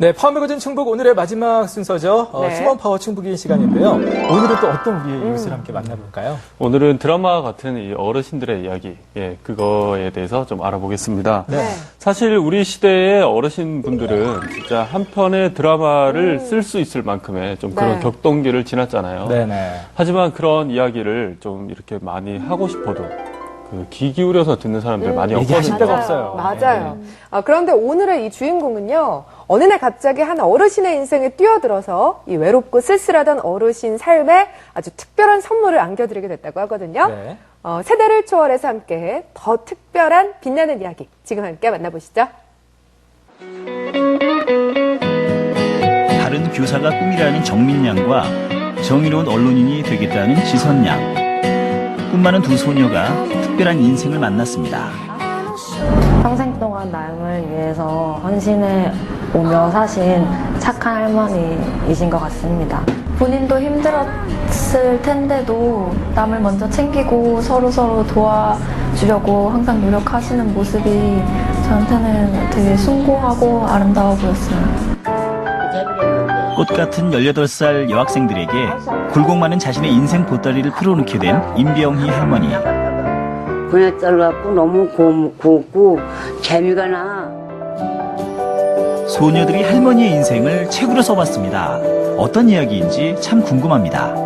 네, 파워매거진 충북 오늘의 마지막 순서죠. 어, 네. 휴먼 파워 충북인 시간인데요. 오늘은 또 어떤 우리의 뉴스를 함께 만나볼까요? 오늘은 드라마 같은 이 어르신들의 이야기, 예, 그거에 대해서 좀 알아보겠습니다. 네. 사실 우리 시대의 어르신분들은 진짜 한 편의 드라마를 쓸 수 있을 만큼의 좀 그런 네. 격동기를 지났잖아요. 네네. 하지만 그런 이야기를 좀 이렇게 많이 하고 싶어도 그귀 기울여서 듣는 사람들 많이 얘기하실 없거든요. 데가 없어요. 맞아요. 아, 그런데 오늘의 이 주인공은요, 어느 날 갑자기 한 어르신의 인생에 뛰어들어서 이 외롭고 쓸쓸하던 어르신 삶에 아주 특별한 선물을 안겨드리게 됐다고 하거든요. 네. 어, 세대를 초월해서 함께해 더 특별한 빛나는 이야기 지금 함께 만나보시죠. 다른 교사가 꿈이라는 정민양과 정의로운 언론인이 되겠다는 지선양. 꿈 많은 두 소녀가 특별한 인생을 만났습니다. 평생 동안 남을 위해서 헌신해 오며 사신 착한 할머니이신 것 같습니다. 본인도 힘들었을 텐데도 남을 먼저 챙기고 서로 서로 도와주려고 항상 노력하시는 모습이 저한테는 되게 숭고하고 아름다워 보였어요. 꽃 같은 18살 여학생들에게 굴곡 많은 자신의 인생 보따리를 풀어놓게 된 임병희 할머니. 그냥 썰갖고 너무 고, 곱고 재미가 나. 소녀들이 할머니의 인생을 책으로 써봤습니다. 어떤 이야기인지 참 궁금합니다.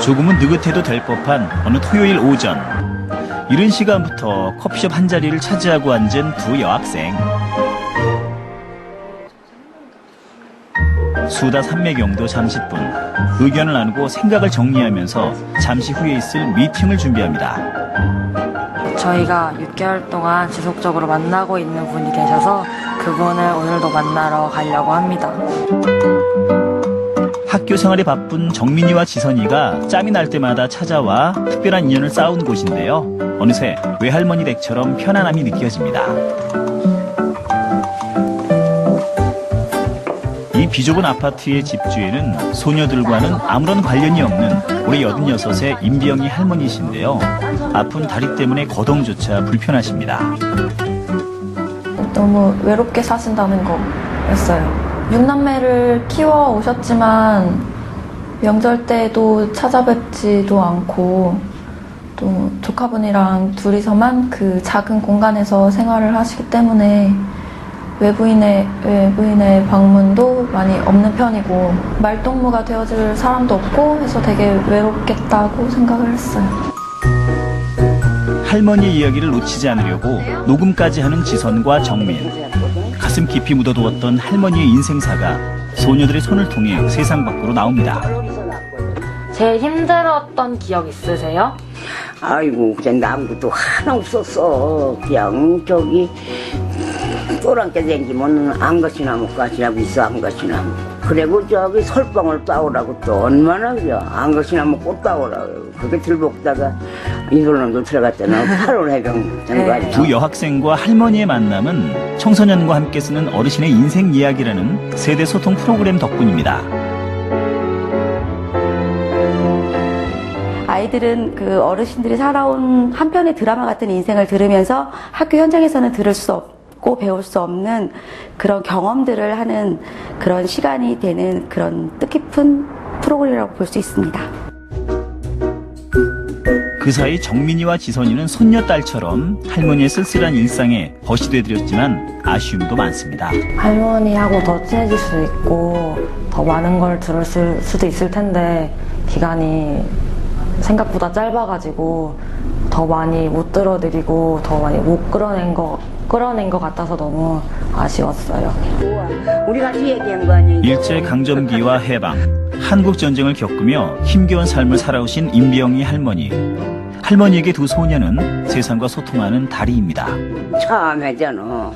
조금은 느긋해도 될 법한 어느 토요일 오전. 이른 시간부터 커피숍 한 자리를 차지하고 앉은 두 여학생. 수다 산매경도 잠시뿐 의견을 나누고 생각을 정리하면서 잠시 후에 있을 미팅을 준비합니다. 저희가 6개월 동안 지속적으로 만나고 있는 분이 계셔서 그분을 오늘도 만나러 가려고 합니다. 학교 생활에 바쁜 정민이와 지선이가 짬이 날 때마다 찾아와 특별한 인연을 쌓은 곳인데요. 어느새 외할머니 댁처럼 편안함이 느껴집니다. 비좁은 아파트의 집주인은 소녀들과는 아무런 관련이 없는 올해 86의 임비영이 할머니이신데요. 아픈 다리 때문에 거동조차 불편하십니다. 너무 외롭게 사신다는 거였어요. 육남매를 키워 오셨지만 명절 때도 찾아뵙지도 않고 또 조카분이랑 둘이서만 그 작은 공간에서 생활을 하시기 때문에 외부인의 외부인의 방문도 많이 없는 편이고 말동무가 되어줄 사람도 없고 해서 되게 외롭겠다고 생각을 했어요. 할머니의 이야기를 놓치지 않으려고 녹음까지 하는 지선과 정민. 가슴 깊이 묻어두었던 할머니의 인생사가 소녀들의 손을 통해 세상 밖으로 나옵니다. 제일 힘들었던 기억 있으세요? 아이고, 그냥 남구도 하나 없었어. 그냥 저기 또랑게 댕기면 안 것이나무 가지라고 있어, 안 것이나무. 그리고 저기 설방을 따오라고 또 얼마나 그래. 안것이나무 꽃 따오라고. 그게 들먹다가 이걸로도 들어갔잖아. 8월 해병 된거 아니야. 두 여학생과 할머니의 만남은 청소년과 함께 쓰는 어르신의 인생 이야기라는 세대 소통 프로그램 덕분입니다. 아이들은 그 어르신들이 살아온 한 편의 드라마 같은 인생을 들으면서 학교 현장에서는 들을 수 없 고 배울 수 없는 그런 경험들을 하는 그런 시간이 되는 그런 뜻깊은 프로그램이라고 볼 수 있습니다. 그 사이 정민이와 지선이는 손녀딸처럼 할머니의 쓸쓸한 일상에 벗이 되드렸지만 아쉬움도 많습니다. 할머니하고 더 친해질 수도 있고 더 많은 걸 들을 수- 수도 있을 텐데 기간이 생각보다 짧아가지고 더 많이 못 들어드리고 더 많이 못 끌어낸 거 끌어낸 것 같아서 너무 아쉬웠어요. 우리 같이 얘기한 거 아니에요? 일제 강점기와 해방, 한국 전쟁을 겪으며 힘겨운 삶을 살아오신 임비영이 할머니. 할머니에게 두 소녀는 세상과 소통하는 다리입니다. 참하잖아.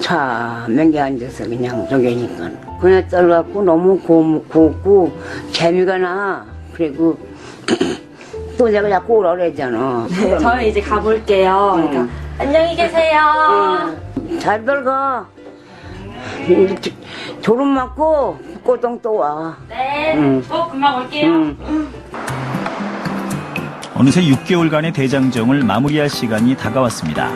차, 맹게 앉아서 그냥 저기니까. 그냥 썰갖고 너무 고, 곱고 재미가 나. 그리고 또 내가 자꾸 오라 그랬잖아. 저는 이제 가볼게요. 그러니까 안녕히 계세요. 잘 조- 졸음 맞고 꽃동 또 와. 네, 응. 또 금방 올게요. 응. 어느새 6개월간의 대장정을 마무리할 시간이 다가왔습니다.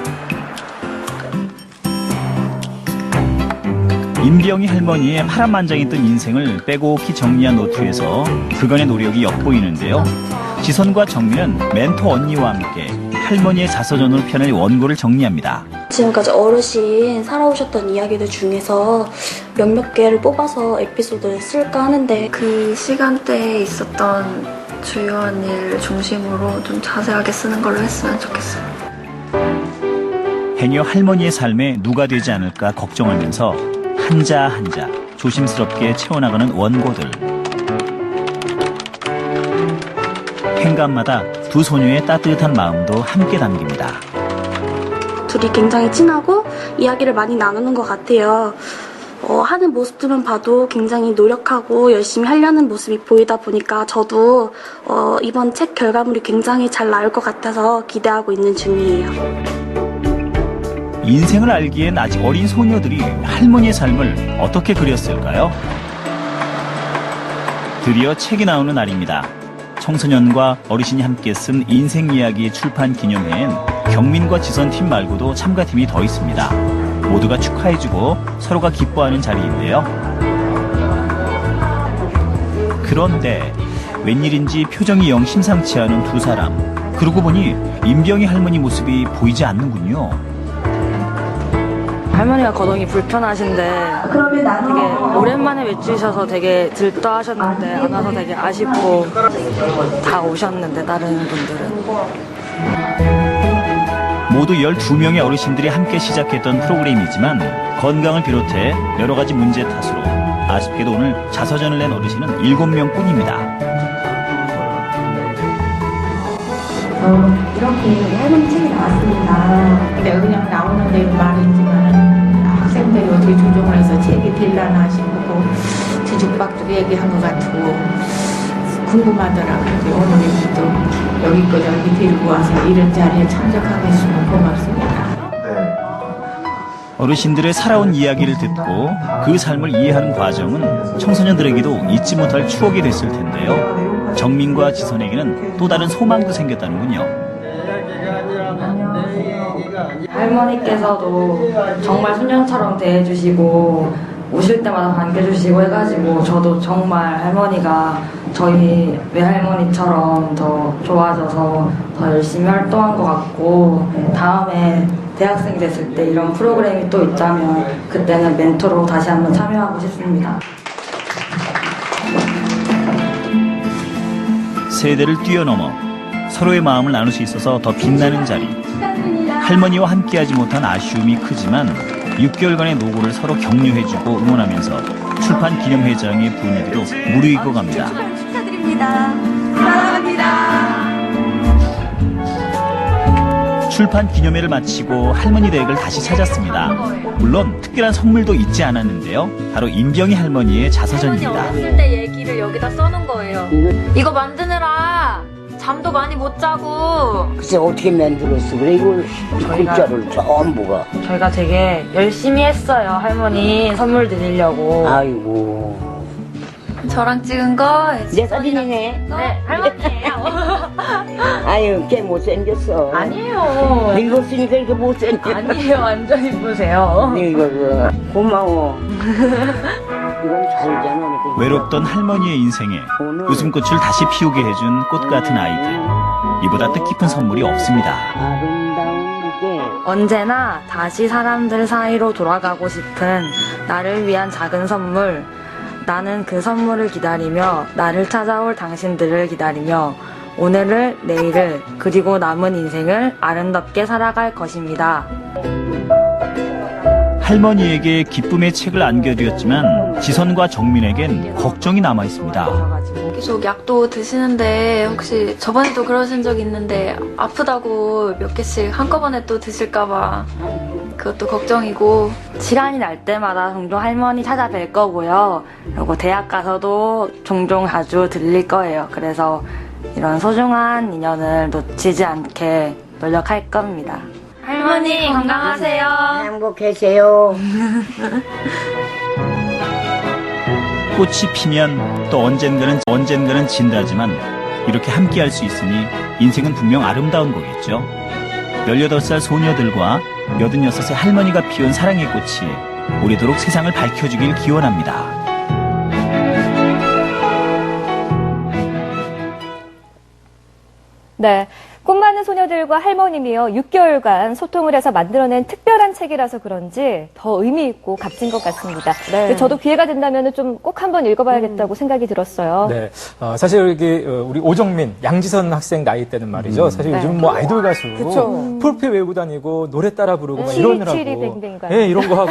임병희 할머니의 파란만장했던 인생을 빼곡히 정리한 노트에서 그간의 노력이 엿보이는데요. 지선과 정민은 멘토 언니와 함께 할머니의 자서전으로 펴낼 원고를 정리합니다. 지금까지 어르신 살아오셨던 이야기들 중에서 몇몇 개를 뽑아서 에피소드를 쓸까 하는데 그 시간대에 있었던 주요한 일 중심으로 좀 자세하게 쓰는 걸로 했으면 좋겠어요. 해녀 할머니의 삶에 누가 되지 않을까 걱정하면서 한자 한자 조심스럽게 채워나가는 원고들. 행간마다 두 소녀의 따뜻한 마음도 함께 담깁니다. 둘이 굉장히 친하고 이야기를 많이 나누는 것 같아요. 어, 하는 모습들만 봐도 굉장히 노력하고 열심히 하려는 모습이 보이다 보니까 저도 어, 이번 책 결과물이 굉장히 잘 나올 것 같아서 기대하고 있는 중이에요. 인생을 알기엔 아직 어린 소녀들이 할머니의 삶을 어떻게 그렸을까요? 드디어 책이 나오는 날입니다. 청소년과 어르신이 함께 쓴 인생 이야기 출판 기념회엔 경민과 지선 팀 말고도 참가팀이 더 있습니다. 모두가 축하해주고 서로가 기뻐하는 자리인데요. 그런데 웬일인지 표정이 영 심상치 않은 두 사람. 그러고 보니 임병희 할머니 모습이 보이지 않는군요. 할머니가 거동이 불편하신데 되게 오랜만에 외치셔서 되게 들떠 하셨는데 안 와서 되게 아쉽고 다 오셨는데 다른 분들은 모두 12명의 어르신들이 함께 시작했던 프로그램이지만 건강을 비롯해 여러 가지 문제 탓으로 아쉽게도 오늘 자서전을 낸 어르신은 7명 뿐입니다. 이렇게 우리 할머니 책이 나왔습니다. 근데 그냥 나오는 대로 학생들이 어떻게 조정을 해서 책이 될라나 싶고 뒤죽박죽 얘기한 것 같고 궁금하더라고요. 오늘 또 여기까지 여기 데리고 와서 이런 자리에 참석하게 해주면 고맙습니다. 어르신들의 살아온 이야기를 듣고 그 삶을 이해하는 과정은 청소년들에게도 잊지 못할 추억이 됐을 텐데요. 정민과 지선에게는 또 다른 소망도 생겼다는군요. 할머니께서도 정말 소년처럼 대해주시고 오실 때마다 반겨주시고 해가지고 저도 정말 할머니가 저희 외할머니처럼 더 좋아져서 더 열심히 활동한 것 같고 다음에 대학생이 됐을 때 이런 프로그램이 또 있다면 그때는 멘토로 다시 한번 참여하고 싶습니다. 세대를 뛰어넘어 서로의 마음을 나눌 수 있어서 더 빛나는 자리. 할머니와 함께하지 못한 아쉬움이 크지만 6개월간의 노고를 서로 격려해주고 응원하면서 출판 기념회장의 분위기도 무르익고 갑니다. 축하드립니다. 사랑합니다. 출판 기념회를 마치고 할머니 댁을 다시 찾았습니다. 물론 특별한 선물도 잊지 않았는데요. 바로 임병희 할머니의 자서전입니다. 어렸을 때 얘기를 여기다 써놓은 거예요. 이거 만드느라 잠도 많이 못 자고 글쎄 어떻게 만들었어 그래 이걸 이 글자를 전부가 저희가 되게 열심히 했어요. 할머니 선물 드리려고. 아이고 저랑 찍은 거 내 사진이네 네, 할머니예요. 아유 걔 못생겼어 아니에요. 늙었으니까 이렇게 못생겼어 아니에요. 완전 이쁘세요. 늙어서 고마워. 외롭던 할머니의 인생에 웃음꽃을 다시 피우게 해준 꽃 같은 아이들. 이보다 뜻깊은 선물이 없습니다. 언제나 다시 사람들 사이로 돌아가고 싶은 나를 위한 작은 선물. 나는 그 선물을 기다리며 나를 찾아올 당신들을 기다리며 오늘을, 내일을, 그리고 남은 인생을 아름답게 살아갈 것입니다. 할머니에게 기쁨의 책을 안겨드렸지만 지선과 정민에겐 걱정이 남아 있습니다. 계속 약도 드시는데 혹시 저번에도 그러신 적 있는데 아프다고 몇 개씩 한꺼번에 또 드실까봐 그것도 걱정이고 시간이 날 때마다 종종 할머니 찾아뵐 거고요. 그리고 대학 가서도 종종 자주 들릴 거예요. 그래서 이런 소중한 인연을 놓치지 않게 노력할 겁니다. 할머니 건강하세요. 행복하세요 꽃이 피면 또 언젠가는 언젠가는 진다지만 이렇게 함께 할 수 있으니 인생은 분명 아름다운 거겠죠. 18살 소녀들과 86의 할머니가 피운 사랑의 꽃이 오래도록 세상을 밝혀주길 기원합니다. 네. 꽃 많은 소녀들과 할머님이요. 6개월간 소통을 해서 만들어낸 특별한 책이라서 그런지 더 의미 있고 값진 것 같습니다. 네. 저도 기회가 된다면 좀 꼭 한번 읽어봐야겠다고 생각이 들었어요. 네. 어, 사실 여기 어, 우리 오정민, 양지선 학생 나이 때는 말이죠. 사실 네. 요즘 뭐 아이돌 가수 그쵸. 프로필 외우고 다니고 노래 따라 부르고 막 치리, 이러느라고. 네, 이런 거 하고.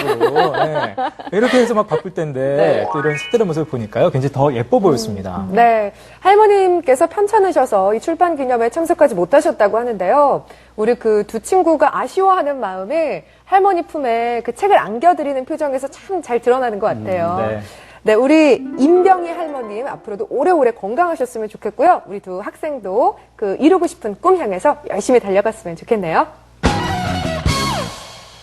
네. 이렇게 해서 막 바쁠 텐데 또 이런 색다른 모습을 보니까요. 굉장히 더 예뻐 보였습니다. 네. 할머님께서 편찮으셔서 이 출판 기념회에 참석하지 못하셨 다고 하는데요. 우리 그 두 친구가 아쉬워하는 마음이 할머니 품에 그 책을 안겨드리는 표정에서 참 잘 드러나는 것 같아요. 네. 네, 우리 임병희 할머님 앞으로도 오래오래 건강하셨으면 좋겠고요. 우리 두 학생도 그 이루고 싶은 꿈 향해서 열심히 달려갔으면 좋겠네요.